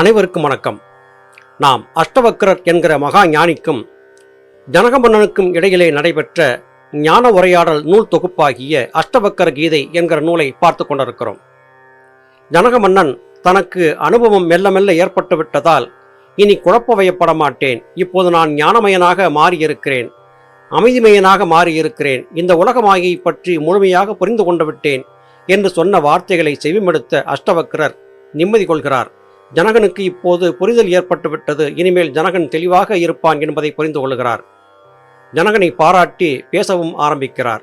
அனைவருக்கும் வணக்கம். நாம் அஷ்டவக்கரர் என்கிற மகா ஞானிக்கும் ஜனகமன்னனுக்கும் இடையிலே நடைபெற்ற ஞான உரையாடல் நூல் தொகுப்பாகிய அஷ்டவக்கர கீதை என்கிற நூலை பார்த்து கொண்டிருக்கிறோம். ஜனகமன்னன் தனக்கு அனுபவம் மெல்ல மெல்ல ஏற்பட்டு விட்டதால் இனி குழப்ப வயப்பட மாட்டேன். இப்போது நான் ஞானமயனாக மாறியிருக்கிறேன். அமைதிமயனாக மாறியிருக்கிறேன். இந்த உலகமாயை பற்றி முழுமையாக புரிந்து கொண்டு விட்டேன் என்று சொன்ன வார்த்தைகளை செவிமடுத்த அஷ்டவக்கரர் நிம்மதி கொள்கிறார். ஜனகனுக்கு இப்போது புரிதல் ஏற்பட்டுவிட்டது. இனிமேல் ஜனகன் தெளிவாக இருப்பான் என்பதை புரிந்து கொள்கிறார். ஜனகனை பாராட்டி பேசவும் ஆரம்பிக்கிறார்.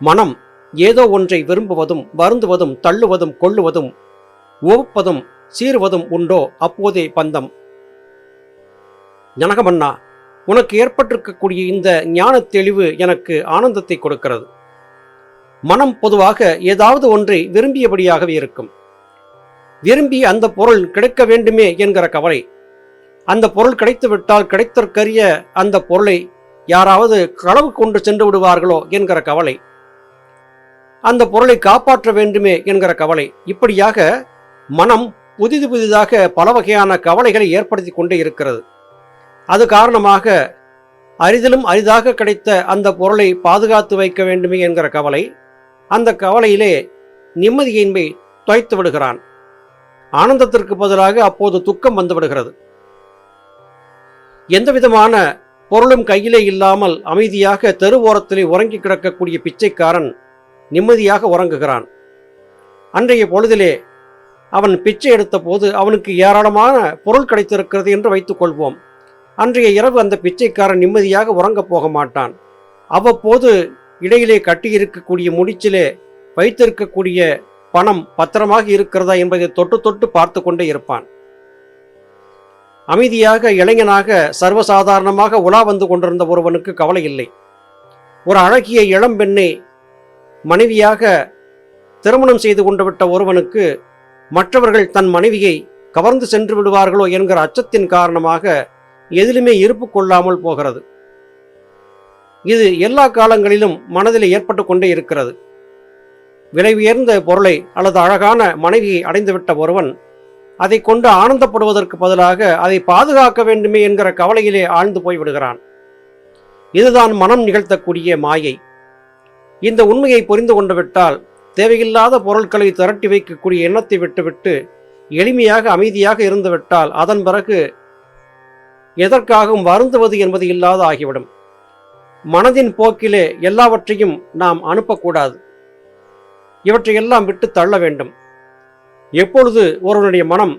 மனம் ஏதோ ஒன்றை விரும்புவதும் வருந்துவதும் தள்ளுவதும் கொள்ளுவதும் உவப்பதும் சீறுவதும் உண்டோ அப்போதே பந்தம். ஜனகமன்னா உனக்கு ஏற்பட்டிருக்கக்கூடிய இந்த ஞான தெளிவு எனக்கு ஆனந்தத்தை கொடுக்கிறது. மனம் பொதுவாக ஏதாவது ஒன்றை விரும்பியபடியாகவே இருக்கும். விரும்பி அந்த பொருள் கிடைக்க வேண்டுமே என்கிற கவலை. அந்த பொருள் கிடைத்துவிட்டால் கிடைத்தற்கரிய அந்த பொருளை யாராவது களவு கொண்டு சென்று விடுவார்களோ என்கிற கவலை. அந்த பொருளை காப்பாற்ற வேண்டுமே என்கிற கவலை. இப்படியாக மனம் புதிது புதிதாக பல வகையான கவலைகளை ஏற்படுத்தி கொண்டே இருக்கிறது. அது காரணமாக அரிதிலும் அரிதாக கிடைத்த அந்த பொருளை பாதுகாத்து வைக்க வேண்டுமே என்கிற கவலை. அந்த கவலையிலே நிம்மதியின்மை தொய்த்து விடுகிறான். ஆனந்தத்திற்கு பதிலாக அப்போது துக்கம் வந்துவிடுகிறது எந்த விதமான பொருளும் கையிலே இல்லாமல் அமைதியாக தெரு ஓரத்திலே உறங்கி கிடக்கக்கூடிய பிச்சைக்காரன் நிம்மதியாக உறங்குகிறான். அன்றைய பொழுதிலே அவன் பிச்சை எடுத்த போது அவனுக்கு ஏராளமான பொருள் கிடைத்திருக்கிறது என்று வைத்துக் கொள்வோம். அன்றைய இரவு அந்த பிச்சைக்காரன் நிம்மதியாக உறங்கப் போக மாட்டான். அவ்வப்போது இடையிலே கட்டியிருக்கக்கூடிய முடிச்சிலே வைத்திருக்கக்கூடிய பணம் பத்திரமாக இருக்கிறதா என்பதை தொட்டு தொட்டு பார்த்து கொண்டே இருப்பான். அமைதியாக இளைஞனாக சர்வசாதாரணமாக உலா வந்து கொண்டிருந்த ஒருவனுக்கு கவலை இல்லை. ஒரு அழகிய இளம்பெண்ணை மனைவியாக திருமணம் செய்து கொண்டு விட்ட ஒருவனுக்கு மற்றவர்கள் தன் மனைவியை கவர்ந்து சென்று விடுவார்களோ என்கிற அச்சத்தின் காரணமாக எதிலுமே இருப்பு கொள்ளாமல் போகிறது. இது எல்லா காலங்களிலும் மனதில் ஏற்பட்டு கொண்டே இருக்கிறது. விலை உயர்ந்த பொருளை அல்லது அழகான மனைவியை அடைந்துவிட்ட ஒருவன் அதை கொண்டு ஆனந்தப்படுவதற்கு பதிலாக அதை பாதுகாக்க வேண்டுமே என்கிற கவலையிலே ஆழ்ந்து போய்விடுகிறான் இதுதான் மனம் நிகழ்த்தக்கூடிய மாயை. இந்த உண்மையை புரிந்து கொண்டுவிட்டால் தேவையில்லாத பொருட்களை திரட்டி வைக்கக்கூடிய எண்ணத்தை விட்டுவிட்டு எளிமையாக அமைதியாக இருந்துவிட்டால் அதன் பிறகு எதற்காகவும் வருந்துவது என்பது இல்லாத ஆகிவிடும். மனதின் போக்கிலே எல்லாவற்றையும் நாம் அனுப்பக்கூடாது. இவற்றையெல்லாம் விட்டு தள்ள வேண்டும். எப்பொழுது ஒருவனுடைய மனம்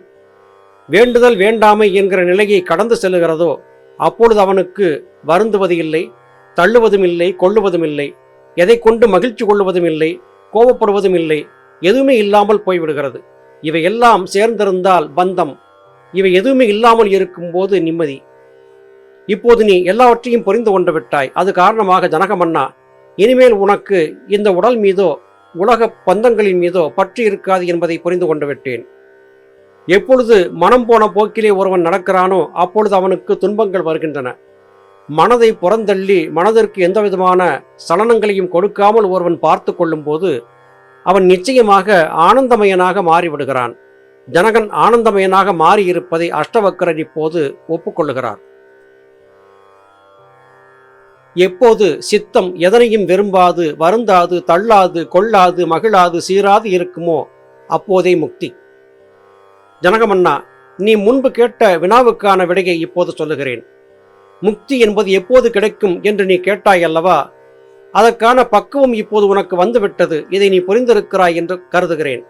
வேண்டுதல் வேண்டாமை என்கிற நிலையை கடந்து செல்லுகிறதோ அப்பொழுது அவனுக்கு வருந்துவது இல்லை தள்ளுவதும் இல்லை கொள்ளுவதும் இல்லை எதை கொண்டு மகிழ்ச்சி கொள்ளுவதும் இல்லை கோபப்படுவதும் இல்லை எதுவுமே இல்லாமல் போய்விடுகிறது. இவை எல்லாம் சேர்ந்திருந்தால் பந்தம். இவை எதுவுமே இல்லாமல் இருக்கும்போது நிம்மதி. இப்போது நீ எல்லாவற்றையும் புரிந்து கொண்டு விட்டாய். அது காரணமாக ஜனகமன்னா இனிமேல் உனக்கு இந்த உடல் மீதோ உலக பந்தங்களின் மீதோ பற்று இருக்காது என்பதை புரிந்து கொண்டு விட்டேன். எப்பொழுது மனம் போன போக்கிலே ஒருவன் நடக்கிறானோ அப்பொழுது அவனுக்கு துன்பங்கள் வருகின்றன. மனதை புறந்தள்ளி மனதிற்கு எந்தவிதமான சலனங்களையும் கொடுக்காமல் ஒருவன் பார்த்து கொள்ளும்போது அவன் நிச்சயமாக ஆனந்தமயனாக மாறிவிடுகிறான். ஜனகன் ஆனந்தமயனாக மாறியிருப்பதை அஷ்டவக்கரன் இப்போது ஒப்புக்கொள்ளுகிறார். எப்போது சித்தம் எதனையும் விரும்பாது வருந்தாது தள்ளாது கொள்ளாது மகிழாது சீராது இருக்குமோ அப்போதே முக்தி. ஜனகமன்னா நீ முன்பு கேட்ட வினாவுக்கான விடையை இப்போது சொல்லுகிறேன். முக்தி என்பது எப்போது கிடைக்கும் என்று நீ கேட்டாய் அல்லவா? அதற்கான பக்குவம் இப்போது உனக்கு வந்துவிட்டது இதை நீ புரிந்திருக்கிறாய் என்று கருதுகிறேன்.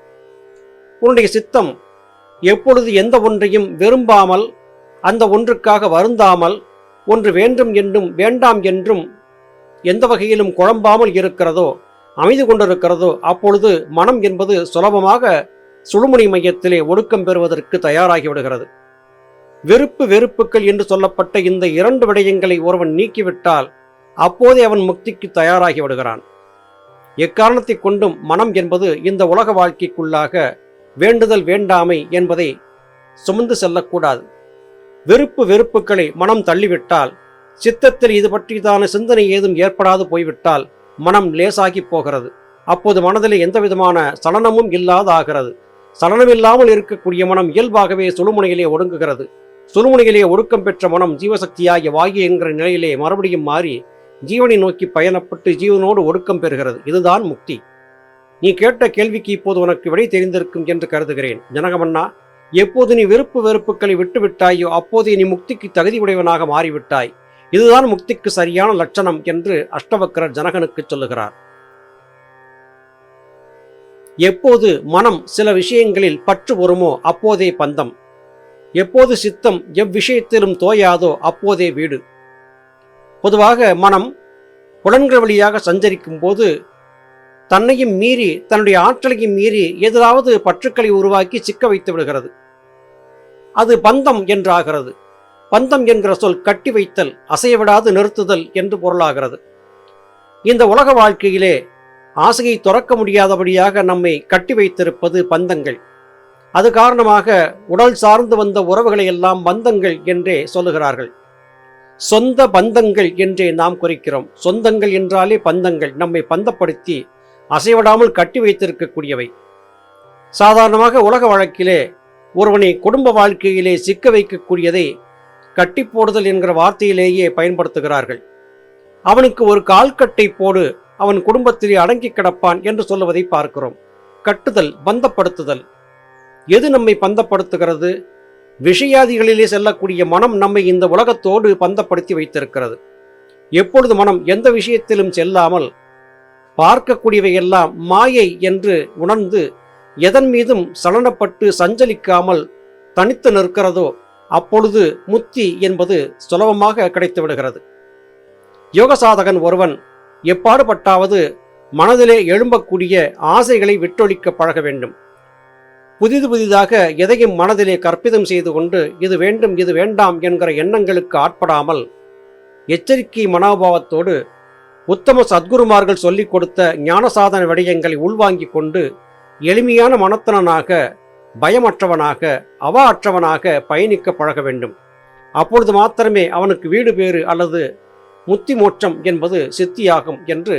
உன்னுடைய சித்தம் எப்பொழுது எந்த ஒன்றையும் விரும்பாமல் அந்த ஒன்றுக்காக வருந்தாமல் ஒன்று வேண்டும் என்றும் வேண்டாம் என்றும் எந்த வகையிலும் குழம்பாமல் இருக்கிறதோ அமைதி கொண்டிருக்கிறதோ அப்பொழுது மனம் என்பது சுலபமாக சுழுமுனை மையத்திலே ஒடுக்கம் பெறுவதற்கு தயாராகி விடுகிறது. வெறுப்பு வெறுப்புகள் என்று சொல்லப்பட்ட இந்த இரண்டு விடயங்களை ஒருவன் நீக்கிவிட்டால் அப்போதே அவன் முக்திக்கு தயாராகி விடுகிறான். எக்காரணத்தை கொண்டும் மனம் என்பது இந்த உலக வாழ்க்கைக்குள்ளாக வேண்டுதல் வேண்டாமை என்பதை சுமந்து செல்லக்கூடாது. வெறுப்பு வெறுப்புகளை மனம் தள்ளிவிட்டால் சித்தத்தில் இது பற்றியதான சிந்தனை ஏதும் ஏற்படாது போய்விட்டால் மனம் லேசாகி போகிறது. அப்போது மனதில் எந்த விதமான சலனமும் இல்லாத ஆகிறது சலனமில்லாமல் இருக்கக்கூடிய மனம் இயல்பாகவே சுழுமுனையிலே ஒடுங்குகிறது. சுழுமுனையிலே ஒடுக்கம் பெற்ற மனம் ஜீவசக்தியாகிய வாயு என்கிற நிலையிலே மறுபடியும் மாறி ஜீவனை நோக்கி பயணப்பட்டு ஜீவனோடு ஒடுக்கம் பெறுகிறது. இதுதான் முக்தி. நீ கேட்ட கேள்விக்கு இப்போது உனக்கு விடை தெரிந்திருக்கும் என்று கருதுகிறேன். ஜனகமன்னா எப்போது நீ விருப்பு வெறுப்புகளை விட்டுவிட்டாயோ அப்போதே நீ முக்திக்கு தகுதி உடையவனாக மாறிவிட்டாய். இதுதான் முக்திக்கு சரியான லட்சணம் என்று அஷ்டவக்கரர் ஜனகனுக்கு சொல்லுகிறார். எப்போது மனம் சில விஷயங்களில் பற்று வருமோ அப்போதே பந்தம். எப்போது சித்தம் எவ்விஷயத்திலும் தோயாதோ அப்போதே வீடு. பொதுவாக மனம் புலன்கள் வழியாக சஞ்சரிக்கும் போது தன்னையும் மீறி தன்னுடைய ஆற்றலையும் மீறி எதிராவது பற்றுக்களை உருவாக்கி சிக்க வைத்து விடுகிறது. அது பந்தம் என்றாகிறது. பந்தம் என்கிற சொல் கட்டி வைத்தல் அசையவிடாது நிறுத்துதல் என்று பொருளாகிறது. இந்த உலக வாழ்க்கையிலே ஆசையை துறக்க முடியாதபடியாக நம்மை கட்டி வைத்திருப்பது பந்தங்கள். அது காரணமாக உடல் சார்ந்து வந்த உறவுகளை எல்லாம் பந்தங்கள் என்றே சொல்லுகிறார்கள். சொந்த பந்தங்கள் என்றே நாம் குறிக்கிறோம். சொந்தங்கள் என்றாலே பந்தங்கள். நம்மை பந்தப்படுத்தி அசைவிடாமல் கட்டி வைத்திருக்கக்கூடியவை. சாதாரணமாக உலக வழக்கிலே ஒருவனை குடும்ப வாழ்க்கையிலே சிக்க வைக்கக்கூடியதை கட்டி போடுதல் என்கிற வார்த்தையிலேயே பயன்படுத்துகிறார்கள். அவனுக்கு ஒரு கால்கட்டை போடு அவன் குடும்பத்திலே அடங்கி கிடப்பான் என்று சொல்லுவதை பார்க்கிறோம். கட்டுதல் பந்தப்படுத்துதல். எது நம்மை பந்தப்படுத்துகிறது? விஷயாதிகளிலே செல்லக்கூடிய மனம் நம்மை இந்த உலகத்தோடு பந்தப்படுத்தி வைத்திருக்கிறது. எப்பொழுது மனம் எந்த விஷயத்திலும் செல்லாமல் பார்க்கக்கூடியவையெல்லாம் மாயை என்று உணர்ந்து எதன் மீதும் சலனப்பட்டு சஞ்சலிக்காமல் தனித்து நிற்கிறதோ அப்பொழுது முத்தி என்பது சுலபமாக கிடைத்து விடுகிறது யோக சாதகன் ஒருவன் எப்பாடுபட்டாவது மனதிலே எழும்பக்கூடிய ஆசைகளை விட்டொழிக்க பழக வேண்டும். புதிது புதிதாக எதையும் மனதிலே கற்பிதம் செய்து கொண்டு இது வேண்டும் இது வேண்டாம் என்கிற எண்ணங்களுக்கு ஆட்படாமல் எச்சரிக்கை மனோபாவத்தோடு உத்தம சத்குருமார்கள் சொல்லிக் கொடுத்த ஞானசாதன விடயங்களை உள்வாங்கிக் கொண்டு எளிமையான மனத்தனனாக பயமற்றவனாக அவா அற்றவனாக பயணிக்க பழக வேண்டும். அப்பொழுது மாத்திரமே அவனுக்கு வீடு பேறு அல்லது முத்தி மோட்சம் என்பது சித்தியாகும் என்று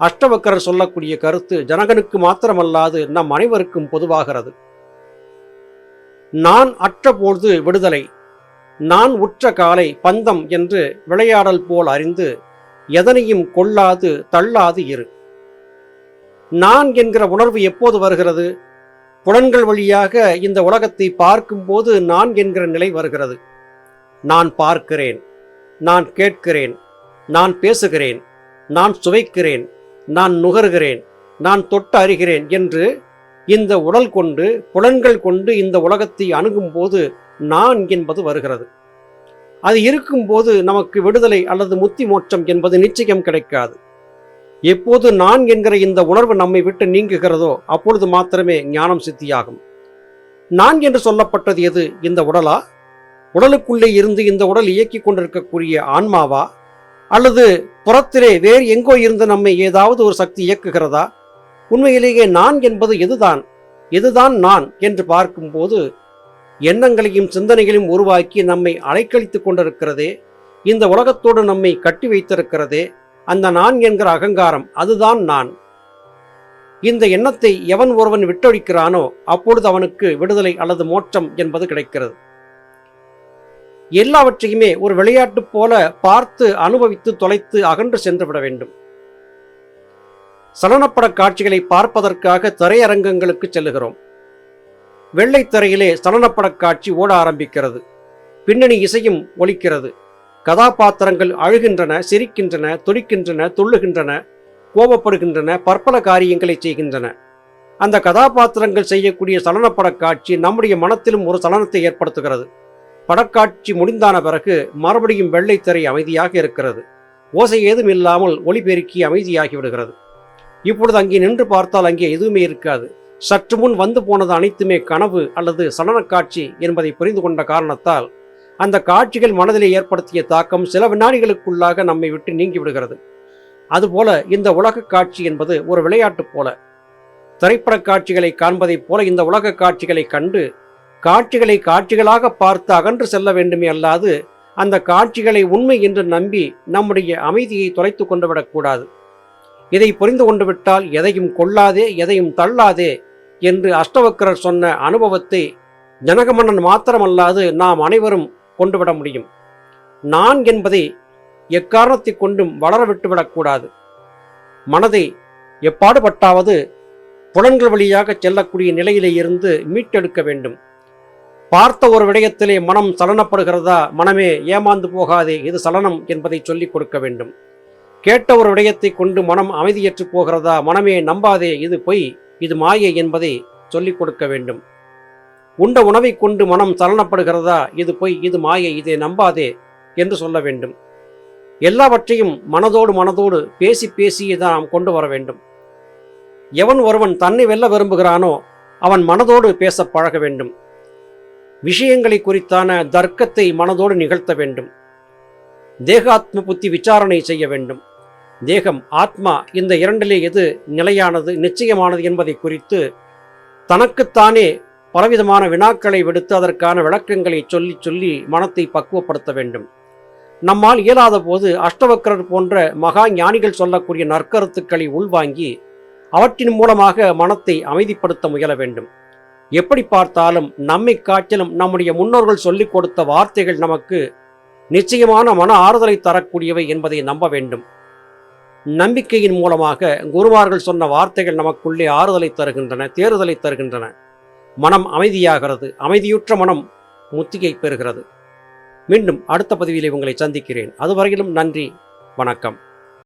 அஷ்டவக்கரர் சொல்லக்கூடிய கருத்து ஜனகனுக்கு மாத்திரமல்லாது நம் அனைவருக்கும் பொதுவாகிறது. நான் அற்றபொழுது விடுதலை நான் உற்ற காலை பந்தம் என்று விளையாடல் போல் அறிந்து எதனையும் கொள்ளாது தள்ளாது இரு. நான் என்கிற உணர்வு எப்போது வருகிறது? புலன்கள் வழியாக இந்த உலகத்தை பார்க்கும்போது நான் என்கிற நிலை வருகிறது. நான் பார்க்கிறேன் நான் கேட்கிறேன் நான் பேசுகிறேன் நான் சுவைக்கிறேன் நான் நுகர்கிறேன் நான் தொட்டு அறிகிறேன் என்று இந்த உடல் கொண்டு புலன்கள் கொண்டு இந்த உலகத்தை அணுகும்போது நான் என்பது வருகிறது. அது இருக்கும்போது நமக்கு விடுதலை அல்லது முத்தி மோட்சம் என்பது நிச்சயம் கிடைக்காது. எப்போது நான் என்கிற இந்த உணர்வு நம்மை விட்டு நீங்குகிறதோ அப்பொழுது மாத்திரமே ஞானம் சித்தியாகும். நான் என்று சொல்லப்பட்டது எது? இந்த உடலா? உடலுக்குள்ளே இருந்து இந்த உடல் இயக்கிக் கொண்டிருக்கக்கூடிய ஆன்மாவா? அல்லது புறத்திலே வேறு எங்கோ இருந்து நம்மை ஏதாவது ஒரு சக்தி இயக்குகிறதா? உண்மையிலேயே நான் என்பது எதுதான்? எதுதான் நான் என்று பார்க்கும்போது எண்ணங்களையும் சிந்தனைகளையும் உருவாக்கி நம்மை அலைக்கழித்துக் கொண்டிருக்கிறதே இந்த உலகத்தோடு நம்மை கட்டி வைத்திருக்கிறதே அந்த நான் என்கிற அகங்காரம் அதுதான் நான். இந்த எண்ணத்தை எவன் ஒருவன் விட்டொழிக்கிறானோ அப்பொழுது அவனுக்கு விடுதலை அல்லது மோட்சம் என்பது கிடைக்கிறது. எல்லாவற்றையுமே ஒரு விளையாட்டு போல பார்த்து அனுபவித்து தொலைத்து அகன்று சென்று விட வேண்டும். சலனப்பட காட்சிகளை பார்ப்பதற்காக திரையரங்கங்களுக்கு செல்லுகிறோம். வெள்ளைத்திரையிலே சலனப்பட காட்சி ஓட ஆரம்பிக்கிறது. பின்னணி இசையும் ஒலிக்கிறது. கதாபாத்திரங்கள் அழுகின்றன சிரிக்கின்றன துடிக்கின்றன துள்ளுகின்றன கோபப்படுகின்றன பற்பல காரியங்களை செய்கின்றன. அந்த கதாபாத்திரங்கள் செய்யக்கூடிய சலனப்பட காட்சி நம்முடைய மனத்திலும் ஒரு சலனத்தை ஏற்படுத்துகிறது. படக்காட்சி முடிந்தான பிறகு மறுபடியும் வெள்ளைத்திரை அமைதியாக இருக்கிறது. ஓசை ஏதும் இல்லாமல் ஒளிபெருக்கி அமைதியாகி விடுகிறது. இப்பொழுது அங்கே நின்று பார்த்தால் அங்கே எதுவுமே இருக்காது. சற்று முன் வந்து போனது அனைத்துமே கனவு அல்லது சலனக்காட்சி என்பதை புரிந்து கொண்ட காரணத்தால் அந்த காட்சிகள் மனதிலே ஏற்படுத்திய தாக்கம் சில வினாடிகளுக்குள்ளாக நம்மை விட்டு நீங்கி விடுகிறது அதுபோல இந்த உலக காட்சி என்பது ஒரு விளையாட்டு போல. திரைப்பட காட்சிகளை காண்பதைப் போல இந்த உலக காட்சிகளை கண்டு காட்சிகளை காட்சிகளாக பார்த்து அகன்று செல்ல வேண்டுமே அல்லாது அந்த காட்சிகளை உண்மை என்று நம்பி நம்முடைய அமைதியை தொலைத்து கொண்டு விடக்கூடாது இதை புரிந்து கொண்டு விட்டால் எதையும் கொள்ளாதே எதையும் தள்ளாதே என்று அஷ்டவக்கரர் சொன்ன அனுபவத்தை ஜனகமன்னன் மாத்திரமல்லாது நாம் அனைவரும் கொண்டுவிட முடியும். நான் என்பதை எக்காரணத்தை கொண்டும் வளர விட்டுவிடக்கூடாது மனதை எப்பாடுபட்டாவது புலன்கள் வழியாக செல்லக்கூடிய நிலையிலே இருந்து மீட்டெடுக்க வேண்டும். பார்த்த ஒரு விடயத்திலே மனம் சலனப்படுகிறதா மனமே ஏமாந்து போகாதே இது சலனம் என்பதை சொல்லிக் கொடுக்க வேண்டும். கேட்ட ஒரு விடயத்தை கொண்டு மனம் அமைதியற்று போகிறதா மனமே நம்பாதே இது பொய் இது மாயை என்பதை சொல்லிக் கொடுக்க வேண்டும். உண்ட உணவை கொண்டு மனம் சலனப்படுகிறதா? இது பொய் இது மாயை இதை நம்பாதே என்று சொல்ல வேண்டும். எல்லாவற்றையும் மனதோடு மனதோடு பேசி பேசியே தான் நாம் கொண்டு வர வேண்டும். எவன் ஒருவன் தன்னை வெல்ல விரும்புகிறானோ அவன் மனதோடு பேச பழக வேண்டும். விஷயங்களை குறித்தான தர்க்கத்தை மனதோடு நிகழ்த்த வேண்டும். தேகாத்ம புத்தி விசாரணை செய்ய வேண்டும். தேகம் ஆத்மா இந்த இரண்டிலே எது நிலையானது நிச்சயமானது என்பதை குறித்து தனக்குத்தானே பலவிதமான வினாக்களை விடுத்து அதற்கான விளக்கங்களை சொல்லி சொல்லி மனத்தை பக்குவப்படுத்த வேண்டும். நம்மால் இயலாத போது அஷ்டவக்கரர் போன்ற மகா ஞானிகள் சொல்லக்கூடிய நற்கருத்துக்களை உள்வாங்கி அவற்றின் மூலமாக மனத்தை அமைதிப்படுத்த முயல வேண்டும். எப்படி பார்த்தாலும் நம்மை காட்டிலும் நம்முடைய முன்னோர்கள் சொல்லிக் கொடுத்த வார்த்தைகள் நமக்கு நிச்சயமான மன ஆறுதலை தரக்கூடியவை என்பதை நம்ப வேண்டும். நம்பிக்கையின் மூலமாக குருமார்கள் சொன்ன வார்த்தைகள் நமக்குள்ளே ஆறுதலை தருகின்றன தேறுதலை தருகின்றன. மனம் அமைதியாகிறது. அமைதியுற்ற மனம் முத்திகை பெறுகிறது. மீண்டும் அடுத்த பதிவிலே உங்களை சந்திக்கிறேன். அதுவரையிலும் நன்றி. வணக்கம்.